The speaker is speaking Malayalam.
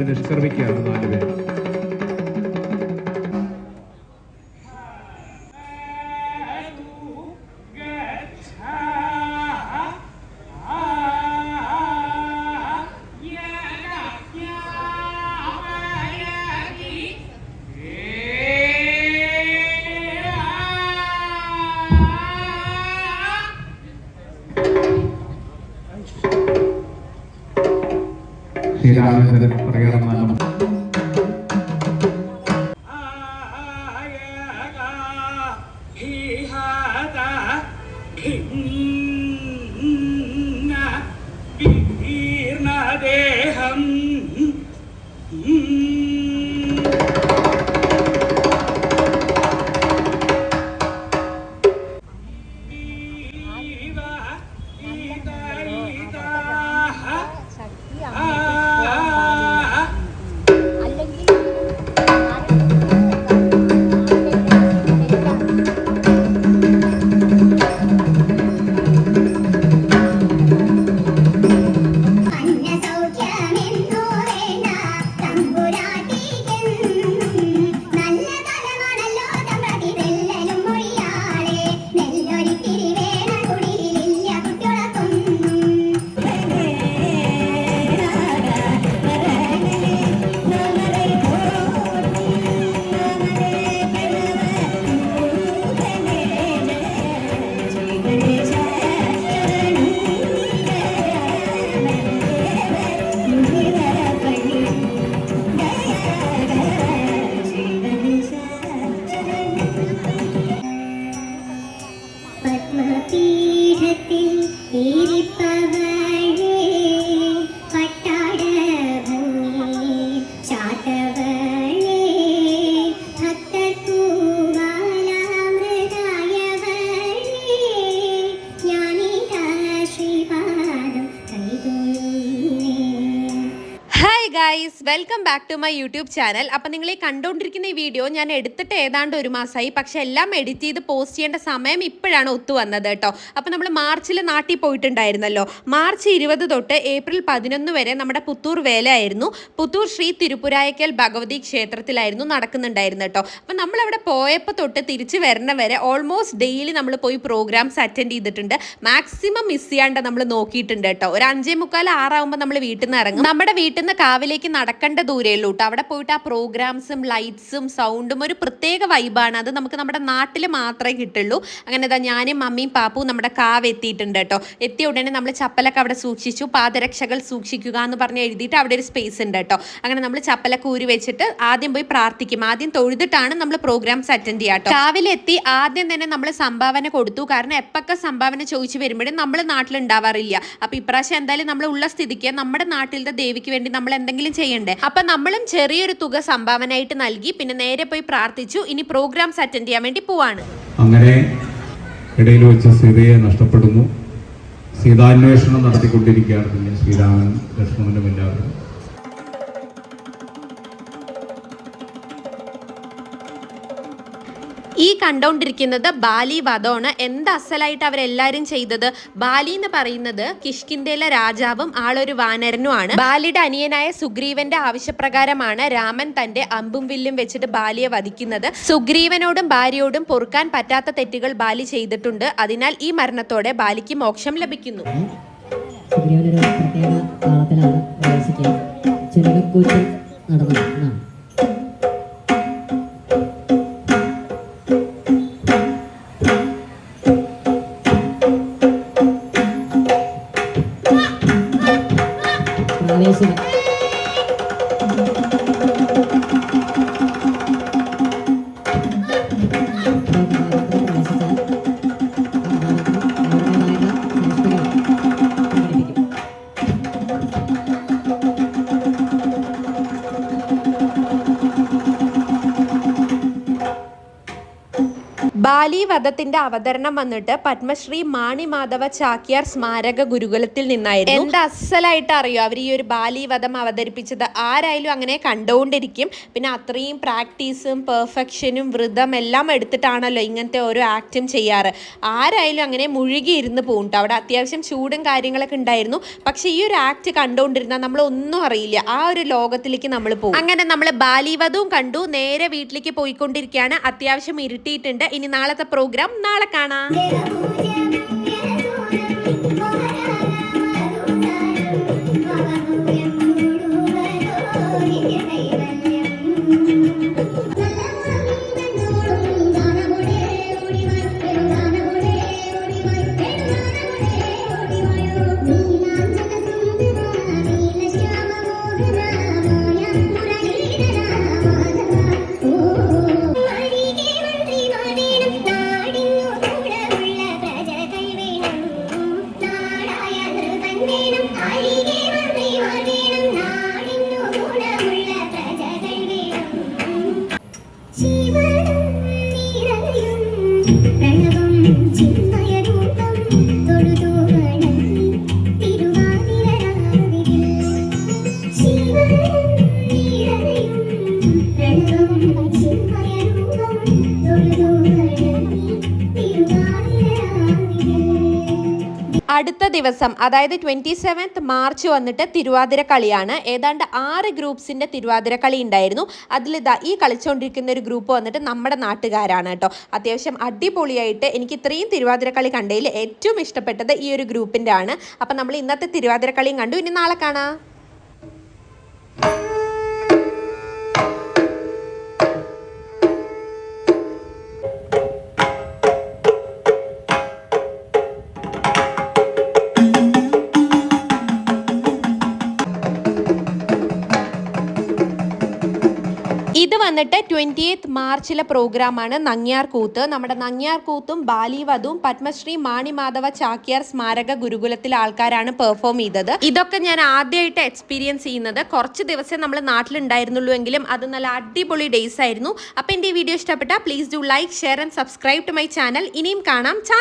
അവർ നിഷ്കർമ്മിക്കുകയാണ് നാലുപേർ ശ്രീരാമചന്ദ്രൻ പ്രകടനം ദേഹം ശക്തി hi guys welcome back to my YouTube channel അപ്പം നിങ്ങൾ ഈ കണ്ടുകൊണ്ടിരിക്കുന്ന ഈ വീഡിയോ ഞാൻ എടുത്തിട്ട് ഏതാണ്ട് ഒരു മാസമായി പക്ഷേ എല്ലാം എഡിറ്റ് ചെയ്ത് പോസ്റ്റ് ചെയ്യേണ്ട സമയം ഇപ്പോഴാണ് ഒത്തു വന്നത് കേട്ടോ. അപ്പം നമ്മൾ മാർച്ചിൽ നാട്ടിൽ പോയിട്ടുണ്ടായിരുന്നല്ലോ. മാർച്ച് ഇരുപത് തൊട്ട് ഏപ്രിൽ പതിനൊന്ന് വരെ നമ്മുടെ പുത്തൂർ വേലയായിരുന്നു. പുത്തൂർ ശ്രീ തിരുപ്പുരായക്കൽ ഭഗവതി ക്ഷേത്രത്തിലായിരുന്നു നടക്കുന്നുണ്ടായിരുന്നു കേട്ടോ. അപ്പം നമ്മളവിടെ പോയപ്പോൾ തൊട്ട് തിരിച്ച് വരണ വരെ ഓൾമോസ്റ്റ് ഡെയിലി നമ്മൾ പോയി പ്രോഗ്രാംസ് അറ്റൻഡ് ചെയ്തിട്ടുണ്ട്. മാക്സിമം മിസ് ചെയ്യാണ്ട് നമ്മൾ നോക്കിയിട്ടുണ്ട് കേട്ടോ. ഒരു അഞ്ചേ മുക്കാൽ ആറാവുമ്പോൾ നമ്മൾ വീട്ടിൽ നിന്ന് ഇറങ്ങും. നമ്മുടെ വീട്ടിൽ നിന്ന് കാവിലേക്ക് നടക്കേണ്ട ദൂരേ ഉള്ളൂ അവിടെ പോയിട്ട് ആ പ്രോഗ്രാംസും ലൈറ്റ്സും സൗണ്ടും ഒരു പ്രത്യേക വൈബാണ് അത് നമുക്ക് നമ്മുടെ നാട്ടിൽ മാത്രമേ കിട്ടുള്ളൂ. അങ്ങനെ ഇതാ ഞാനും മമ്മിയും പാപ്പും നമ്മുടെ കാവ് എത്തിയിട്ടുണ്ട് കേട്ടോ. എത്തിയ ഉടനെ നമ്മൾ ചപ്പലൊക്കെ അവിടെ സൂക്ഷിച്ചു പാദരക്ഷകൾ സൂക്ഷിക്കുക എന്ന് പറഞ്ഞ് എഴുതിയിട്ട് അവിടെ ഒരു സ്പേസ് ഉണ്ട് കേട്ടോ. അങ്ങനെ നമ്മൾ ചപ്പലൊക്കെ ഊരി വെച്ചിട്ട് ആദ്യം പോയി പ്രാർത്ഥിക്കും. ആദ്യം തൊഴുതിട്ടാണ് നമ്മൾ പ്രോഗ്രാംസ് അറ്റൻഡ് ചെയ്യുക കേട്ടോ. രാവിലെ എത്തി ആദ്യം തന്നെ നമ്മൾ സംഭാവന കൊടുത്തു. കാരണം എപ്പൊക്കെ സംഭാവന ചോദിച്ചു വരുമ്പോഴും നമ്മൾ നാട്ടിലുണ്ടാവാറില്ല. അപ്പൊ ഇപ്രാവശ്യം എന്തായാലും നമ്മൾ ഉള്ള സ്ഥിതിക്ക് നമ്മുടെ നാട്ടിലത്തെ ദേവിക്ക് വേണ്ടി നമ്മൾ എന്തെങ്കിലും ചെയ്യണ്ടേ? അപ്പൊ നമ്മളും ചെറിയൊരു തുക സംഭാവനയായിട്ട് നൽകി പിന്നെ നേരെ പോയി പ്രാർത്ഥിച്ചു ഇനി പ്രോഗ്രാംസ് അറ്റൻഡ് ചെയ്യാൻ വേണ്ടി പോവാണ്. അങ്ങനെ ഇടയിൽ വെച്ച് സീതയെ നഷ്ടപ്പെടുന്നു. സീതാന്വേഷണം നടത്തിക്കൊണ്ടിരിക്കുകയാണ് പിന്നെ ശ്രീരാമൻ ലക്ഷ്മണനും എല്ലാവരും. ഈ കണ്ടോണ്ടിരിക്കുന്നത് ബാലി വധമാണ് എന്ത് അസലായിട്ട് അവരെല്ലാരും ചെയ്തത്? ബാലി എന്ന് പറയുന്നത് കിഷ്കിന്തയിലെ രാജാവും ആളൊരു വാനരനുമാണ്. ബാലിയുടെ അനിയനായ സുഗ്രീവന്റെ ആവശ്യപ്രകാരമാണ് രാമൻ തന്റെ അമ്പും വില്ലും വെച്ചിട്ട് ബാലിയെ വധിക്കുന്നത്. സുഗ്രീവനോടും ഭാര്യയോടും പൊറുക്കാൻ പറ്റാത്ത തെറ്റുകൾ ബാലി ചെയ്തിട്ടുണ്ട്. അതിനാൽ ഈ മരണത്തോടെ ബാലിക്ക് മോക്ഷം ലഭിക്കുന്നു. സുഗ്രീവനൊരു പ്രത്യേക താളത്തിലാണ് ബാലി വധത്തിന്റെ അവതരണം വന്നിട്ട് പത്മശ്രീ മാണി മാധവ ചാക്യാർ സ്മാരക ഗുരുകുലത്തിൽ നിന്നായിരുന്നു. എന്ത് അസലായിട്ട് അറിയോ? അവർ ഈ ഒരു ബാലി വധം അവതരിപ്പിച്ചത് ആരായാലും അങ്ങനെ കണ്ടുകൊണ്ടിരിക്കും. പിന്നെ അത്രയും പ്രാക്ടീസും പെർഫെക്ഷനും വ്രതം എല്ലാം എടുത്തിട്ടാണല്ലോ ഇങ്ങനത്തെ ഓരോ ആക്റ്റും ചെയ്യാറ്. ആരായാലും അങ്ങനെ മുഴുകിയിരുന്ന് പോകും ട്ടോ. അവിടെ അത്യാവശ്യം ചൂടും കാര്യങ്ങളൊക്കെ ഉണ്ടായിരുന്നു. പക്ഷെ ഈ ഒരു ആക്ട് കണ്ടുകൊണ്ടിരുന്നാൽ നമ്മൾ ഒന്നും അറിയില്ല. ആ ഒരു ലോകത്തിലേക്ക് നമ്മൾ പോകും. അങ്ങനെ നമ്മൾ ബാലി ബാലിവധവും കണ്ടു. നേരെ വീട്ടിലേക്ക് പോയിക്കൊണ്ടിരിക്കുകയാണ്. അത്യാവശ്യം ഇരുട്ടിയിട്ടുണ്ട്. ഇനി നാളത്തെ പ്രോഗ്രാം നാളെ കാണാം. പ്രണവം അടുത്ത ദിവസം അതായത് ട്വന്റി സെവൻത്ത് മാർച്ച് വന്നിട്ട് തിരുവാതിര കളിയാണ്. ഏതാണ്ട് ആറ് ഗ്രൂപ്പ്സിന്റെ തിരുവാതിര കളി ഉണ്ടായിരുന്നു. അതിലിതാ ഈ കളിച്ചുകൊണ്ടിരിക്കുന്ന ഒരു ഗ്രൂപ്പ് വന്നിട്ട് നമ്മുടെ നാട്ടുകാരാണ് കേട്ടോ. അത്യാവശ്യം അടിപൊളിയായിട്ട് എനിക്ക് ഇത്രയും തിരുവാതിര കളി കണ്ടതിൽ ഏറ്റവും ഇഷ്ടപ്പെട്ടത് ഈ ഒരു ഗ്രൂപ്പിന്റെ ആണ്. അപ്പം നമ്മൾ ഇന്നത്തെ തിരുവാതിര കളിയും കണ്ടു. ഇനി നാളെ കാണാം. ഇത് വന്നിട്ട് ട്വന്റി എയ്ത്ത് മാർച്ചിലെ പ്രോഗ്രാമാണ് നങ്ങ്യാർ കൂത്ത് നമ്മുടെ നങ്ങ്യാർ കൂത്തും ബാലിവധും പത്മശ്രീ മാണി മാധവ ചാക്യാർ സ്മാരക ഗുരുകുലത്തിലെ ആൾക്കാരാണ് പെർഫോം ചെയ്തത്. ഇതൊക്കെ ഞാൻ ആദ്യമായിട്ട് എക്സ്പീരിയൻസ് ചെയ്യുന്നത്. കുറച്ച് ദിവസം നമ്മൾ നാട്ടിലുണ്ടായിരുന്നുള്ളൂ എങ്കിലും അത് നല്ല അടിപൊളി ഡേയ്സ് ആയിരുന്നു. അപ്പോൾ എന്റെ ഈ വീഡിയോ ഇഷ്ടപ്പെട്ടാൽ please do like share and subscribe to my channel ഇനിയും കാണാം. ചാ!